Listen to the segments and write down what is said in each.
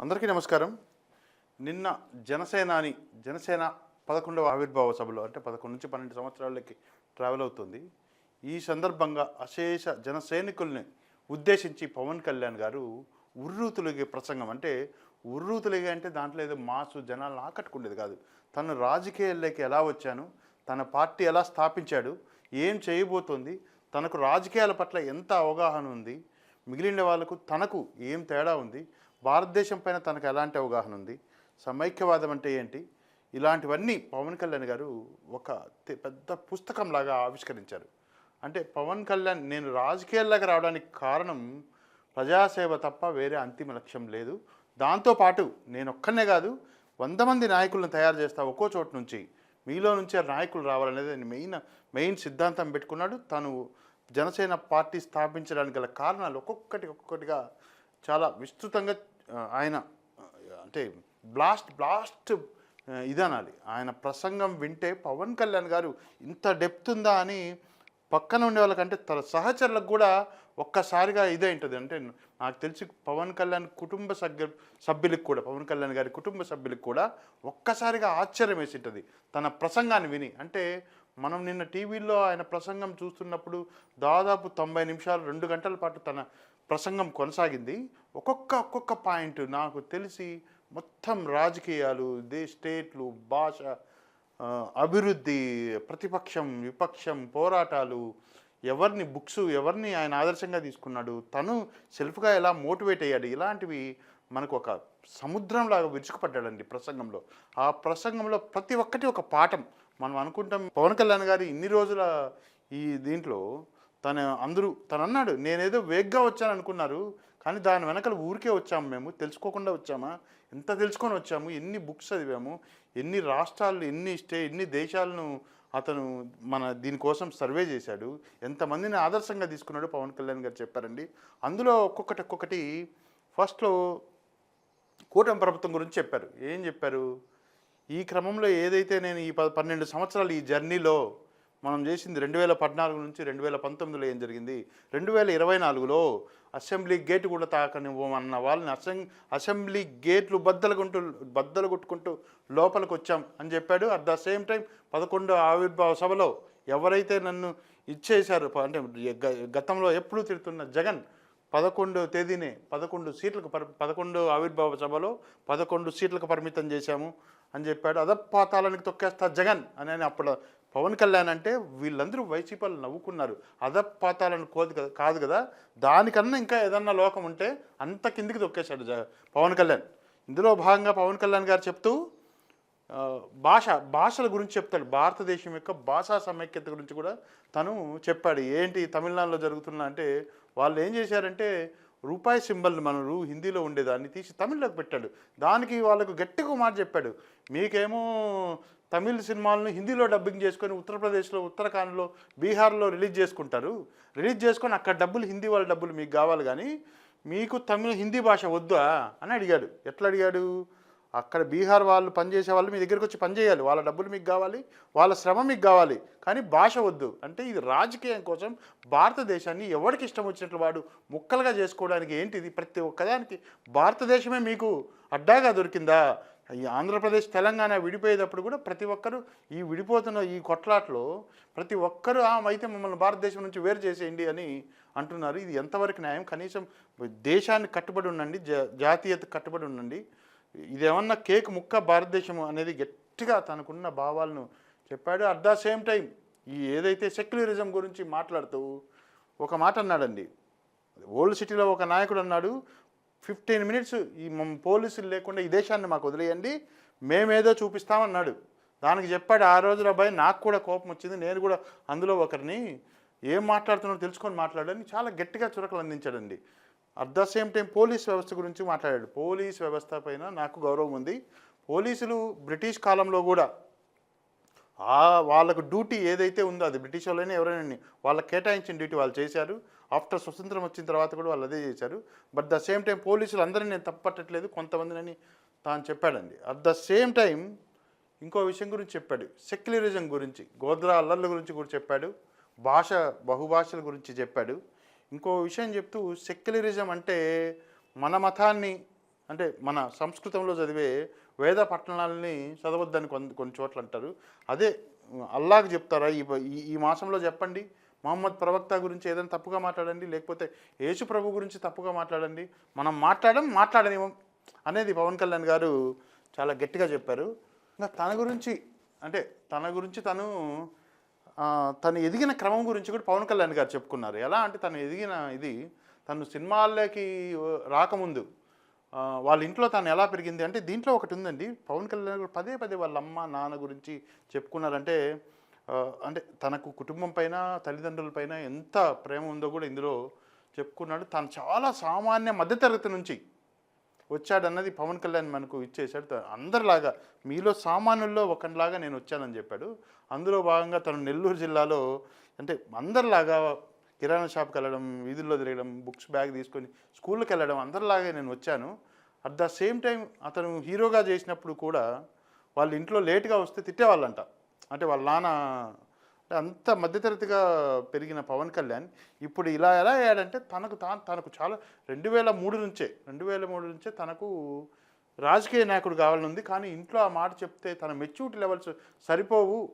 అందరికీ నమస్కారం. నిన్న జనసేనాని జనసేన పదకొండవ ఆవిర్భావ సభలో అంటే పదకొండు నుంచి పన్నెండు సంవత్సరాలకి ట్రావెల్ అవుతుంది. ఈ సందర్భంగా అశేష జన సైనికుల్ని ఉద్దేశించి పవన్ కళ్యాణ్ గారు ఉర్రూతులుగే ప్రసంగం. అంటే ఉర్రూతులిగే అంటే దాంట్లో ఏదో మాసు జనాలను ఆకట్టుకునేది కాదు. తను రాజకీయాల్లోకి ఎలా వచ్చాను తన పార్టీ ఎలా స్థాపించాడు ఏం చేయబోతోంది తనకు రాజకీయాల పట్ల ఎంత అవగాహన ఉంది మిగిలిన వాళ్ళకు తనకు ఏం తేడా ఉంది భారతదేశం పైన తనకు ఎలాంటి అవగాహన ఉంది? సమైక్యవాదం అంటే ఏంటి? ఇలాంటివన్నీ పవన్ కళ్యాణ్ గారు ఒక పెద్ద పుస్తకంలాగా ఆవిష్కరించారు. అంటే పవన్ కళ్యాణ్ నేను రాజకీయాల్లోకి రావడానికి కారణం ప్రజాసేవ తప్ప వేరే అంతిమ లక్ష్యం లేదు. దాంతోపాటు నేను ఒక్కనే కాదు వంద మంది నాయకులను తయారు చేస్తా ఒక్కో చోటు నుంచి మీలో నుంచే నాయకులు రావాలనేది మెయిన్ మెయిన్ సిద్ధాంతం పెట్టుకున్నాడు. తను జనసేన పార్టీ స్థాపించడానికి గల కారణాలు ఒక్కొక్కటి ఒక్కొక్కటిగా చాలా విస్తృతంగా ఆయన అంటే బ్లాస్ట్ బ్లాస్ట్ ఇది ఇదనాలి. ఆయన ప్రసంగం వింటే పవన్ కళ్యాణ్ గారు ఇంత డెప్త్ ఉందా అని పక్కన ఉండే వాళ్ళకంటే తన సహచరులకు కూడా ఒక్కసారిగా ఇదే ఉంటుంది. అంటే నాకు తెలిసి పవన్ కళ్యాణ్ కుటుంబ సభ్యు సభ్యులకు కూడా పవన్ కళ్యాణ్ గారి కుటుంబ సభ్యులకు కూడా ఒక్కసారిగా ఆశ్చర్యం వేసి ఉంటుంది. తన ప్రసంగాన్ని విని. అంటే మనం నిన్న టీవీలో ఆయన ప్రసంగం చూస్తున్నప్పుడు దాదాపు తొంభై నిమిషాలు రెండు గంటల పాటు తన ప్రసంగం కొనసాగింది. ఒక్కొక్క ఒక్కొక్క పాయింట్ నాకు తెలిసి మొత్తం రాజకీయాలు దే స్టేట్లు భాష అభివృద్ధి ప్రతిపక్షం విపక్షం పోరాటాలు ఎవరిని బుక్స్ ఎవరిని ఆయన ఆదర్శంగా తీసుకున్నాడు తను సెల్ఫ్గా ఎలా మోటివేట్ అయ్యాడు ఇలాంటివి మనకు ఒక సముద్రంలాగా విరుచుకుపడ్డాడండి ప్రసంగంలో. ఆ ప్రసంగంలో ప్రతి ఒక్కటి ఒక పాఠం. మనం అనుకుంటాం పవన్ కళ్యాణ్ గారి ఇన్ని రోజుల ఈ దీంట్లో తను అందరూ తను అన్నాడు నేనేదో వేగ్గా వచ్చాను అనుకున్నారు కానీ దాని వెనకాల ఊరికే వచ్చాము మేము తెలుసుకోకుండా వచ్చామా? ఎంత తెలుసుకొని వచ్చాము? ఎన్ని బుక్స్ చదివాము? ఎన్ని రాష్ట్రాలు ఎన్ని స్టే ఎన్ని దేశాలను అతను మన దీనికోసం సర్వే చేశాడు? ఎంతమందిని ఆదర్శంగా తీసుకున్నాడు? పవన్ కళ్యాణ్ గారు చెప్పారండి. అందులో ఒక్కొక్కటి ఒక్కొక్కటి ఫస్ట్లో కూటమి ప్రభుత్వం గురించి చెప్పారు. ఏం చెప్పారు? ఈ క్రమంలో ఏదైతే నేను ఈ ప- పన్నెండు సంవత్సరాలు ఈ జర్నీలో మనం చేసింది రెండు వేల పద్నాలుగు నుంచి రెండు వేల పంతొమ్మిదిలో ఏం జరిగింది? రెండు వేల ఇరవై నాలుగులో అసెంబ్లీ గేట్ కూడా తాకనివ్వమన్న వాళ్ళని అసెం అసెంబ్లీ గేట్లు బద్దలు బద్దలు కొట్టుకుంటూ లోపలికి వచ్చాం అని చెప్పాడు. అట్ ద సేమ్ టైం పదకొండు ఆవిర్భావ సభలో ఎవరైతే నన్ను ఇచ్చేశారు అంటే గతంలో ఎప్పుడూ తిడుతున్న జగన్ పదకొండు తేదీనే పదకొండు సీట్లకు పరి పదకొండు ఆవిర్భావ సభలో పదకొండు సీట్లకు పరిమితం చేశాము అని చెప్పాడు. అదపాతాలనికి తొక్కేస్తా జగన్ అని అని అప్పుడు పవన్ కళ్యాణ్ అంటే వీళ్ళందరూ వైసీపీలు నవ్వుకున్నారు. అధపాతాలను కోదు కదా కాదు కదా? దానికన్నా ఇంకా ఏదన్నా లోకం ఉంటే అంత కిందికి తొక్కేశాడు పవన్ కళ్యాణ్. ఇందులో భాగంగా పవన్ కళ్యాణ్ గారు చెప్తూ భాష భాషల గురించి చెప్తాడు. భారతదేశం యొక్క భాషా సమైక్యత గురించి కూడా తను చెప్పాడు. ఏంటి తమిళనాడులో జరుగుతున్నా అంటే వాళ్ళు ఏం చేశారంటే రూపాయి సింబల్ని మన రూ హిందీలో ఉండేదాన్ని తీసి తమిళ్ళోకి పెట్టాడు. దానికి వాళ్ళకు గట్టిగా మాట చెప్పాడు. మీకేమో తమిళ్ సినిమాలను హిందీలో డబ్బింగ్ చేసుకొని ఉత్తరప్రదేశ్లో ఉత్తరాఖండ్లో బీహార్లో రిలీజ్ చేసుకుంటారు. రిలీజ్ చేసుకొని అక్కడ డబ్బులు హిందీ వాళ్ళ డబ్బులు మీకు కావాలి కానీ మీకు తమిళ హిందీ భాష వద్దా? అని అడిగాడు. ఎట్లా అడిగాడు? అక్కడ బీహార్ వాళ్ళు పనిచేసే వాళ్ళు మీ దగ్గరికి వచ్చి పనిచేయాలి. వాళ్ళ డబ్బులు మీకు కావాలి వాళ్ళ శ్రమ మీకు కావాలి. కానీ భాష వద్దు. అంటే ఇది రాజకీయం కోసం భారతదేశాన్ని ఎవరికి ఇష్టం వచ్చినట్లు వాడు ముక్కలుగా చేసుకోవడానికి ఏంటిది? ప్రతి ఒక్కదానికి భారతదేశమే మీకు అడ్డాగా దొరికిందా? ఈ ఆంధ్రప్రదేశ్ తెలంగాణ విడిపోయేటప్పుడు కూడా ప్రతి ఒక్కరూ ఈ విడిపోతున్న ఈ కొట్లాట్లో ప్రతి ఒక్కరూ "ఆ, అయితే మమ్మల్ని భారతదేశం నుంచి వేరు చేసేయండి అని అంటున్నారు. ఇది ఎంతవరకు న్యాయం? కనీసం దేశాన్ని కట్టుబడి ఉండండి జా- జాతీయత కట్టుబడి ఉండండి. ఇదేమన్నా కేక్ ముక్క భారతదేశం అనేది గట్టిగా తనకున్న భావాలను చెప్పాడు. అట్ ద సేమ్ టైం ఈ ఏదైతే సెక్యులరిజం గురించి మాట్లాడుతూ ఒక మాట అన్నాడండి. ఓల్డ్ సిటీలో ఒక నాయకుడు అన్నాడు ఫిఫ్టీన్ మినిట్స్ ఈ పోలీసులు లేకుండా ఈ దేశాన్ని మాకు వదిలేయండి మేమేదో చూపిస్తామన్నాడు. దానికి చెప్పాడు ఆ రోజుల అబ్బాయి నాకు కూడా కోపం వచ్చింది నేను కూడా అందులో ఒకరిని ఏం మాట్లాడుతున్నాడో తెలుసుకొని మాట్లాడని చాలా గట్టిగా చురకలు అందించాడండి at the same time police వ్యవస్థ గురించి మాట్లాడాడు. పోలీస్ వ్యవస్థ పైన నాకు గౌరవం ఉంది. పోలీసులు బ్రిటిష్ కాలంలో కూడా ఆ వాళ్ళకు డ్యూటీ ఏదైతే ఉందో అది బ్రిటిష్ వాళ్ళైనా ఎవరైనా వాళ్ళకి కేటాయించిన డ్యూటీ వాళ్ళు చేశారు. ఆఫ్టర్ స్వతంత్రం వచ్చిన తర్వాత కూడా వాళ్ళు అదే చేశారు. బట్ ద సేమ్ టైం పోలీసులు అందరినీ నేను తప్పట్టట్లేదు. కొంతమందిని తాను చెప్పాడండి. అట్ ద సేమ్ టైం ఇంకో విషయం గురించి చెప్పాడు. సెక్యులరిజం గురించి గోద్రా అల్లర్ల గురించి కూడా చెప్పాడు. భాష బహుభాషల గురించి చెప్పాడు. ఇంకో విషయం చెప్తూ సెక్యులరిజం అంటే మన మతాన్ని అంటే మన సంస్కృతంలో చదివే వేద పట్టణాలని చదవద్దని కొన్ని కొన్ని చోట్ల అంటారు. అదే అల్లాకి చెప్తారా? ఈ ఈ- మాసంలో చెప్పండి. మహమ్మద్ ప్రవక్త గురించి ఏదైనా తప్పుగా మాట్లాడండి లేకపోతే యేసు ప్రభు గురించి తప్పుగా మాట్లాడండి. మనం మాట్లాడడం మాట్లాడనివ్వం అనేది పవన్ కళ్యాణ్ గారు చాలా గట్టిగా చెప్పారు. ఇంకా తన గురించి అంటే తన గురించి తను తను ఎదిగిన క్రమం గురించి కూడా పవన్ కళ్యాణ్ గారు చెప్పుకున్నారు. ఎలా అంటే తను ఎదిగిన ఇది తను సినిమాల్లోకి రాకముందు వాళ్ళ ఇంట్లో తను ఎలా పెరిగింది అంటే దీంట్లో ఒకటి ఉందండి. పవన్ కళ్యాణ్ గారు పదే పదే వాళ్ళ అమ్మ నాన్న గురించి చెప్పుకున్నారంటే అంటే తనకు కుటుంబం పైన తల్లిదండ్రుల పైన ఎంత ప్రేమ ఉందో కూడా ఇందులో చెప్పుకున్నాడు. తను చాలా సామాన్య మధ్యతరగతి నుంచి వచ్చాడన్నది పవన్ కళ్యాణ్ మనకు ఇచ్చేశాడు. అందరిలాగా మీలో సామాన్యుల్లో ఒకరిలాగా నేను వచ్చానని చెప్పాడు. అందులో భాగంగా తను నెల్లూరు జిల్లాలో అంటే అందరిలాగా కిరాణా షాప్కి వెళ్ళడం వీధుల్లో తిరగడం బుక్స్ బ్యాగ్ తీసుకొని స్కూల్కి వెళ్ళడం అందరిలాగే నేను వచ్చాను. అట్ ద సేమ్ టైం అతను హీరోగా చేసినప్పుడు కూడా వాళ్ళ ఇంట్లో లేట్గా వస్తే తిట్టేవాళ్ళంట. అంటే వాళ్ళ నాన్న అంత మధ్యతరగతిగా పెరిగిన పవన్ కళ్యాణ్ ఇప్పుడు ఇలా ఎలా అయ్యాడంటే తనకు తా తనకు చాలా రెండు వేల మూడు నుంచే రెండు వేల మూడు నుంచే తనకు రాజకీయ నాయకుడు కావాలని ఉంది. కానీ ఇంట్లో ఆ మాట చెప్తే తన మెచ్యూరిటీ లెవెల్స్ సరిపోవు.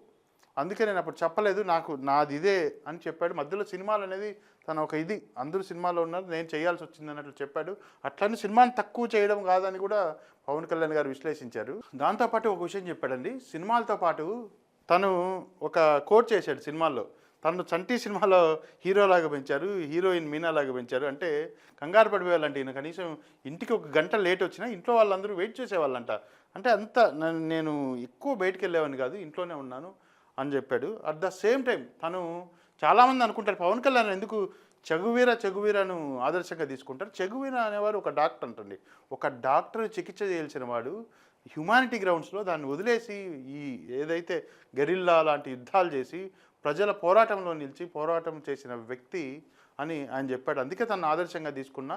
అందుకే నేను అప్పుడు చెప్పలేదు నాకు నాది ఇదే అని చెప్పాడు. మధ్యలో సినిమాలు అనేది తన ఒక ఇది. అందరూ సినిమాలో ఉన్నారు నేను చేయాల్సి వచ్చింది అన్నట్లు చెప్పాడు. అట్లనే సినిమాని తక్కువ చేయడం కాదని కూడా పవన్ కళ్యాణ్ గారు విశ్లేషించారు. దాంతోపాటు ఒక విషయం చెప్పాడండి. సినిమాలతో పాటు తను ఒక కోట్ చేశాడు సినిమాల్లో. తను చంటి సినిమాలో హీరోలాగా పెంచారు హీరోయిన్ మీనాలాగా పెంచారు. అంటే కంగారు పడిపోయాలంటే ఈయన. కనీసం ఇంటికి ఒక గంట లేట్ వచ్చినా ఇంట్లో వాళ్ళందరూ వెయిట్ చేసేవాళ్ళంట. అంటే అంత నేను ఎక్కువ బయటికి వెళ్ళేవాడిని కాదు ఇంట్లోనే ఉన్నాను అని చెప్పాడు. అట్ ద సేమ్ టైం తను చాలామంది అనుకుంటారు పవన్ కళ్యాణ్ ఎందుకు చెగువీర చెగువీరను ఆదర్శంగా తీసుకుంటారు. చెగువీర అనేవారు ఒక డాక్టర్ అంటండి. ఒక డాక్టర్ చికిత్స చేయాల్సిన వాడు హ్యుమానిటీ గ్రౌండ్స్లో దాన్ని వదిలేసి ఈ ఏదైతే గెరిల్లా లాంటి యుద్ధాలు చేసి ప్రజల పోరాటంలో నిలిచి పోరాటం చేసిన వ్యక్తి అని ఆయన చెప్పాడు. అందుకే తను ఆదర్శంగా తీసుకున్న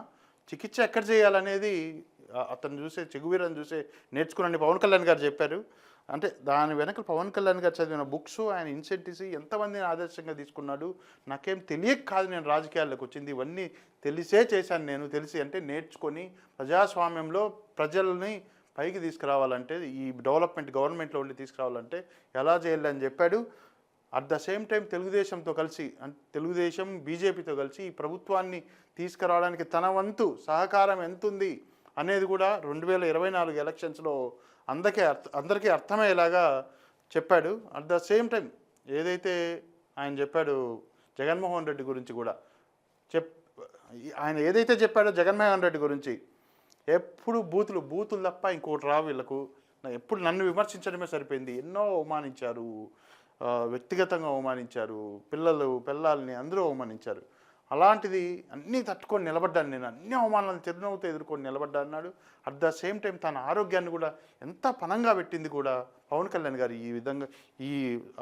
చికిత్స ఎక్కడ చేయాలనేది అతను చూసే చెగువీరని చూసే నేర్చుకున్నాను పవన్ కళ్యాణ్ గారు చెప్పారు. అంటే దాని వెనక పవన్ కళ్యాణ్ గారు చదివిన బుక్స్ ఆయన ఇన్సెంటివ్స్ ఎంతమందిని ఆదర్శంగా తీసుకున్నాడు నాకేం తెలియక కాదు నేను రాజకీయాల్లోకి వచ్చింది. ఇవన్నీ తెలిసే చేశాను నేను. తెలిసి అంటే నేర్చుకొని ప్రజాస్వామ్యంలో ప్రజల్ని పైకి తీసుకురావాలంటే ఈ డెవలప్మెంట్ గవర్నమెంట్లో ఉండి తీసుకురావాలంటే ఎలా చేయాలి అని చెప్పాడు. అట్ ద సేమ్ టైం తెలుగుదేశంతో కలిసి అంటే తెలుగుదేశం బీజేపీతో కలిసి ఈ ప్రభుత్వాన్ని తీసుకురావడానికి తన వంతు సహకారం ఎంతుంది అనేది కూడా రెండు వేల ఇరవై నాలుగు ఎలక్షన్స్లో అందరికీ అర్థ అందరికీ అర్థమయ్యేలాగా చెప్పాడు. అట్ ద సేమ్ టైం ఏదైతే ఆయన చెప్పాడు జగన్మోహన్ రెడ్డి గురించి కూడా చెప్ ఆయన ఏదైతే చెప్పాడో జగన్మోహన్ రెడ్డి గురించి ఎప్పుడు బూతులు బూతులు తప్ప ఇంకోటి రా వీళ్ళకు. ఎప్పుడు నన్ను విమర్శించడమే సరిపోయింది. ఎన్నో అవమానించారు. వ్యక్తిగతంగా అవమానించారు. పిల్లలు పిల్లల్ని అందరూ అవమానించారు. అలాంటిది అన్నీ తట్టుకొని నిలబడ్డాను నేను. అన్ని అవమానాలను చిరునవ్వుతో ఎదుర్కొని నిలబడ్డా అన్నాడు. అట్ ద సేమ్ టైం తన ఆరోగ్యాన్ని కూడా ఎంత పనంగా పెట్టింది కూడా పవన్ కళ్యాణ్ గారు ఈ విధంగా ఈ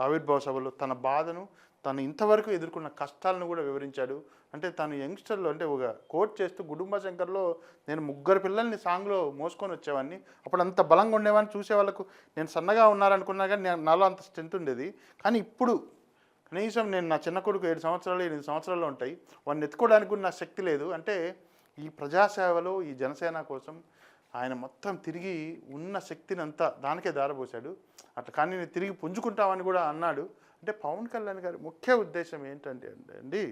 ఆవిర్భావ సభలో తన బాధను తను ఇంతవరకు ఎదుర్కొన్న కష్టాలను కూడా వివరించాడు. అంటే తను యంగ్స్టర్లో అంటే ఒక కోట్ చేస్తూ కుటుంబ శంకర్లో నేను ముగ్గురు పిల్లల్ని సాంగ్లో మోసుకొని వచ్చేవాడిని. అప్పుడు అంత బలంగా ఉండేవాడిని చూసే వాళ్ళకు నేను సన్నగా ఉన్నారనుకున్నా కానీ నేను నాలో అంత స్ట్రెంత్ ఉండేది. కానీ ఇప్పుడు కనీసం నేను నా చిన్న కొడుకు ఏడు సంవత్సరాలు ఎనిమిది సంవత్సరాలు ఉంటాయి. వాడిని ఎత్తుకోవడానికి కూడా నా శక్తి లేదు. అంటే ఈ ప్రజాసేవలో ఈ జనసేన కోసం ఆయన మొత్తం తిరిగి ఉన్న శక్తిని అంతా దానికే దారబోశాడు అట్లా కానీ నేను తిరిగి పుంజుకుంటామని కూడా అన్నాడు. అంటే పవన్ కళ్యాణ్ గారి ముఖ్య ఉద్దేశం ఏంటంటే అండి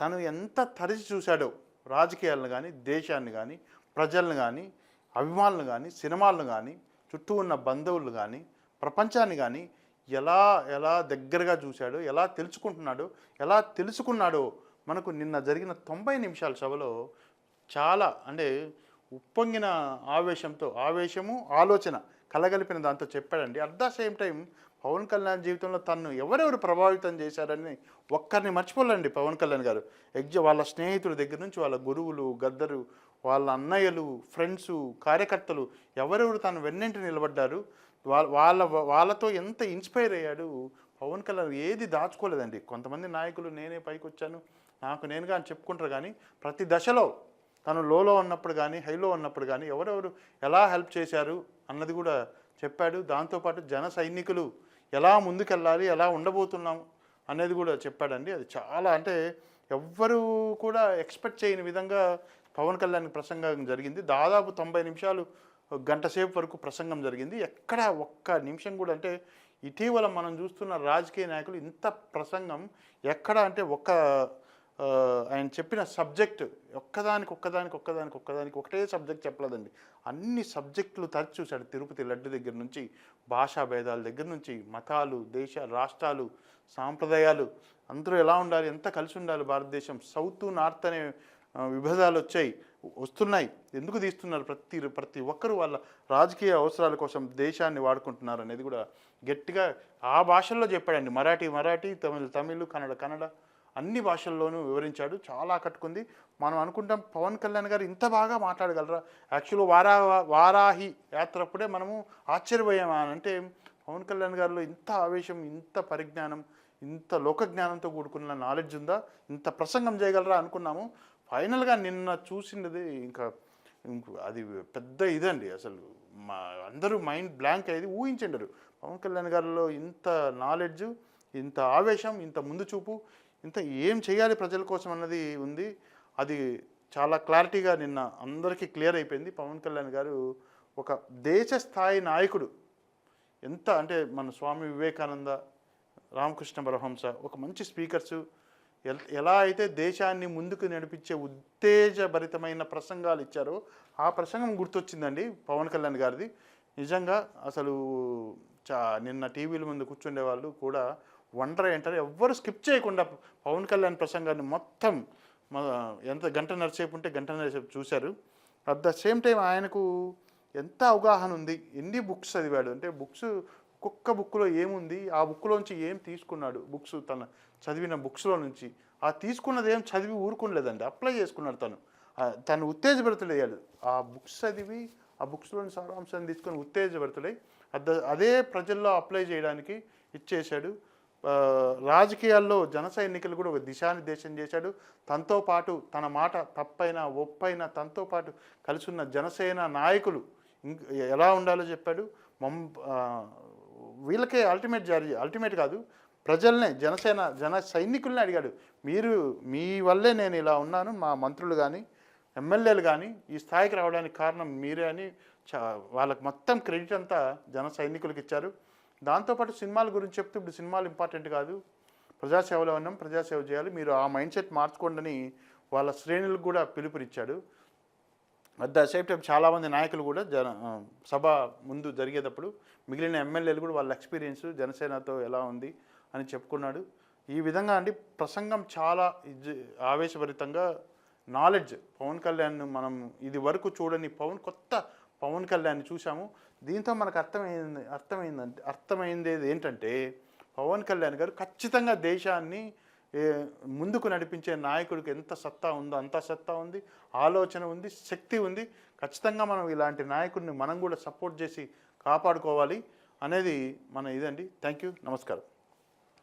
తను ఎంత తరిచి చూశాడో రాజకీయాలను కానీ దేశాన్ని కానీ ప్రజలను కానీ అభిమానులు కానీ సినిమాలను కానీ చుట్టూ ఉన్న బంధువులు కానీ ప్రపంచాన్ని కానీ ఎలా ఎలా దగ్గరగా చూశాడో ఎలా తెలుసుకుంటున్నాడో ఎలా తెలుసుకున్నాడో మనకు నిన్న జరిగిన తొంభై నిమిషాల సభలో చాలా అంటే ఉప్పొంగిన ఆవేశంతో ఆవేశము ఆలోచన కలగలిపిన దాంతో చెప్పాడండి. At the same time Pawan Kalyan జీవితంలో తను ఎవరెవరు ప్రభావితం చేశారని ఒక్కరిని మర్చిపోలేండి పవన్ కళ్యాణ్ గారు. ఎగ్జ వాళ్ళ స్నేహితుల దగ్గర నుంచి వాళ్ళ గురువులు గద్దరు వాళ్ళ అన్నయ్యలు ఫ్రెండ్స్ కార్యకర్తలు ఎవరెవరు తను వెన్నంటి నిలబడ్డారు వాళ్ళ వాళ్ళ వాళ్ళతో ఎంత ఇన్స్పైర్ అయ్యాడు పవన్ కళ్యాణ్ ఏది దాచుకోలేదండి. కొంతమంది నాయకులు నేనే పైకి వచ్చాను నాకు నేనుగా అని చెప్పుకుంటారు కానీ ప్రతి దశలో తను లోలో ఉన్నప్పుడు కానీ హైలో ఉన్నప్పుడు కానీ ఎవరెవరు ఎలా హెల్ప్ చేశారు అన్నది కూడా చెప్పాడు. దాంతోపాటు జన సైనికులు ఎలా ముందుకెళ్ళాలి ఎలా ఉండబోతున్నాం అనేది కూడా చెప్పాడండి. అది చాలా అంటే ఎవ్వరూ కూడా ఎక్స్పెక్ట్ చేయని విధంగా పవన్ కళ్యాణ్ ప్రసంగం జరిగింది. దాదాపు తొంభై నిమిషాలు గంట సేపు వరకు ప్రసంగం జరిగింది. ఎక్కడ ఒక్క నిమిషం కూడా అంటే ఇటీవల మనం చూస్తున్న రాజకీయ నాయకులు ఇంత ప్రసంగం ఎక్కడ అంటే ఒక్క ఆయన చెప్పిన సబ్జెక్ట్ ఒక్కదానికి ఒక్కదానికి ఒక్కదానికి ఒక్కదానికి ఒకటే సబ్జెక్ట్ చెప్పలేదండి. అన్ని సబ్జెక్టులు తరచు చూశాడు. తిరుపతి లడ్డు దగ్గర నుంచి భాషా భేదాల దగ్గర నుంచి మతాలు దేశ రాష్ట్రాలు సాంప్రదాయాలు అందరూ ఎలా ఉండాలి ఎంత కలిసి ఉండాలి భారతదేశం? సౌత్ నార్త్ అనే విభేదాలు వచ్చాయి. వస్తున్నాయి. ఎందుకు తీస్తున్నారు? ప్రతి ప్రతి ఒక్కరు వాళ్ళ రాజకీయ అవసరాల కోసం దేశాన్ని వాడుకుంటున్నారు అనేది కూడా గట్టిగా ఆ భాషల్లో చెప్పాడండి. మరాఠీ మరాఠీ తమిళ్ తమిళ్ కన్నడ కన్నడ అన్ని భాషల్లోనూ వివరించాడు. చాలా ఆకట్టుకుంది. మనం అనుకుంటాం పవన్ కళ్యాణ్ గారు ఇంత బాగా మాట్లాడగలరా? యాక్చువల్గా వారా వారాహి యాత్ర అప్పుడే మనము ఆశ్చర్యపోయామా అని అంటే పవన్ కళ్యాణ్ గారిలో ఇంత ఆవేశం ఇంత పరిజ్ఞానం ఇంత లోకజ్ఞానంతో కూడుకున్న నాలెడ్జ్ ఉందా? ఇంత ప్రసంగం చేయగలరా అనుకున్నాము. ఫైనల్గా నిన్న చూసినది ఇంకా అది పెద్ద ఇదండి అసలు. మా అందరూ మైండ్ బ్లాంక్ అయ్యేది ఊహించండరు. పవన్ కళ్యాణ్ గారిలో ఇంత నాలెడ్జ్ ఇంత ఆవేశం ఇంత ముందు చూపు ఇంత ఏం చేయాలి ప్రజల కోసం అన్నది ఉంది. అది చాలా క్లారిటీగా నిన్న అందరికీ క్లియర్ అయిపోయింది. పవన్ కళ్యాణ్ గారు ఒక దేశ స్థాయి నాయకుడు. ఎంత అంటే మన స్వామి వివేకానంద రామకృష్ణ పరహంస ఒక మంచి స్పీకర్సు. ఎల్- ఎలా అయితే దేశాన్ని ముందుకు నడిపించే ఉత్తేజభరితమైన ప్రసంగాలు ఇచ్చారో ఆ ప్రసంగం గుర్తొచ్చిందండి పవన్ కళ్యాణ్ గారిది. నిజంగా అసలు చా నిన్న టీవీల ముందు కూర్చుండే వాళ్ళు కూడా వండర్ ఏంటారు ఎవ్వరు స్కిప్ చేయకుండా పవన్ కళ్యాణ్ ప్రసంగాన్ని మొత్తం ఎంత గంట నరసేపు ఉంటే గంట నరసేపు చూశారు. అట్ ద సేమ్ టైం ఆయనకు ఎంత అవగాహన ఉంది ఎన్ని బుక్స్ చదివాడు? అంటే బుక్స్ ఒక్కొక్క బుక్లో ఏముంది? ఆ బుక్లోంచి ఏం తీసుకున్నాడు? బుక్స్ తన చదివిన బుక్స్లో నుంచి. ఆ తీసుకున్నది ఏం చదివి ఊరుకోలేదండి. అప్లై చేసుకున్నాడు తను. తను ఉత్తేజభరితుడయ్యాడు ఆ బుక్స్ చదివి ఆ బుక్స్లోని సారాంశాన్ని తీసుకొని ఉత్తేజభరితుడై అదే ప్రజల్లో అప్లై చేయడానికి ఇచ్చేశాడు. రాజకీయాల్లో జన సైనికులు కూడా ఒక దిశానిర్దేశం చేశాడు. తనతో పాటు తన మాట తప్పైనా ఒప్పైనా తనతో పాటు కలిసి ఉన్న జనసేన నాయకులు ఇంక ఎలా ఉండాలో చెప్పాడు. మం వీళ్ళకే అల్టిమేట్ జారీ అల్టిమేట్ కాదు. ప్రజల్నే జనసేన జన సైనికుల్ని అడిగాడు. మీరు మీ వల్లే నేను ఇలా ఉన్నాను మా మంత్రులు కానీ ఎమ్మెల్యేలు కానీ ఈ స్థాయికి రావడానికి కారణం మీరే అని చా వాళ్ళకి మొత్తం క్రెడిట్ అంతా జన సైనికులకు ఇచ్చారు. దాంతోపాటు సినిమాల గురించి చెప్తూ ఇప్పుడు సినిమాలు ఇంపార్టెంట్ కాదు. ప్రజాసేవలో ఉన్నాం ప్రజాసేవ చేయాలి. మీరు ఆ మైండ్ సెట్ మార్చుకోండి అని వాళ్ళ శ్రేణులకు కూడా పిలుపునిచ్చాడు. అట్ ద సేమ్ టైం చాలామంది నాయకులు కూడా జన సభ ముందు జరిగేటప్పుడు మిగిలిన ఎమ్మెల్యేలు కూడా వాళ్ళ ఎక్స్పీరియన్స్ జనసేనతో ఎలా ఉంది అని చెప్పుకున్నాడు. ఈ విధంగా అండి ప్రసంగం చాలా ఆవేశభరితంగా నాలెడ్జ్ పవన్ కళ్యాణ్ మనం ఇది వరకు చూడని పవన్ కొత్త పవన్ కళ్యాణ్ చూసాము దీంతో మనకు అర్థమైంది అర్థమైందంటే అర్థమైంది ఏంటంటే పవన్ కళ్యాణ్ గారు ఖచ్చితంగా దేశాన్ని ముందుకు నడిపించే నాయకుడికి ఎంత సత్తా ఉందో అంత సత్తా ఉంది ఆలోచన ఉంది శక్తి ఉంది. ఖచ్చితంగా మనం ఇలాంటి నాయకుడిని మనం కూడా సపోర్ట్ చేసి కాపాడుకోవాలి అనేది మన ఇదండి. థ్యాంక్ యూ నమస్కారం.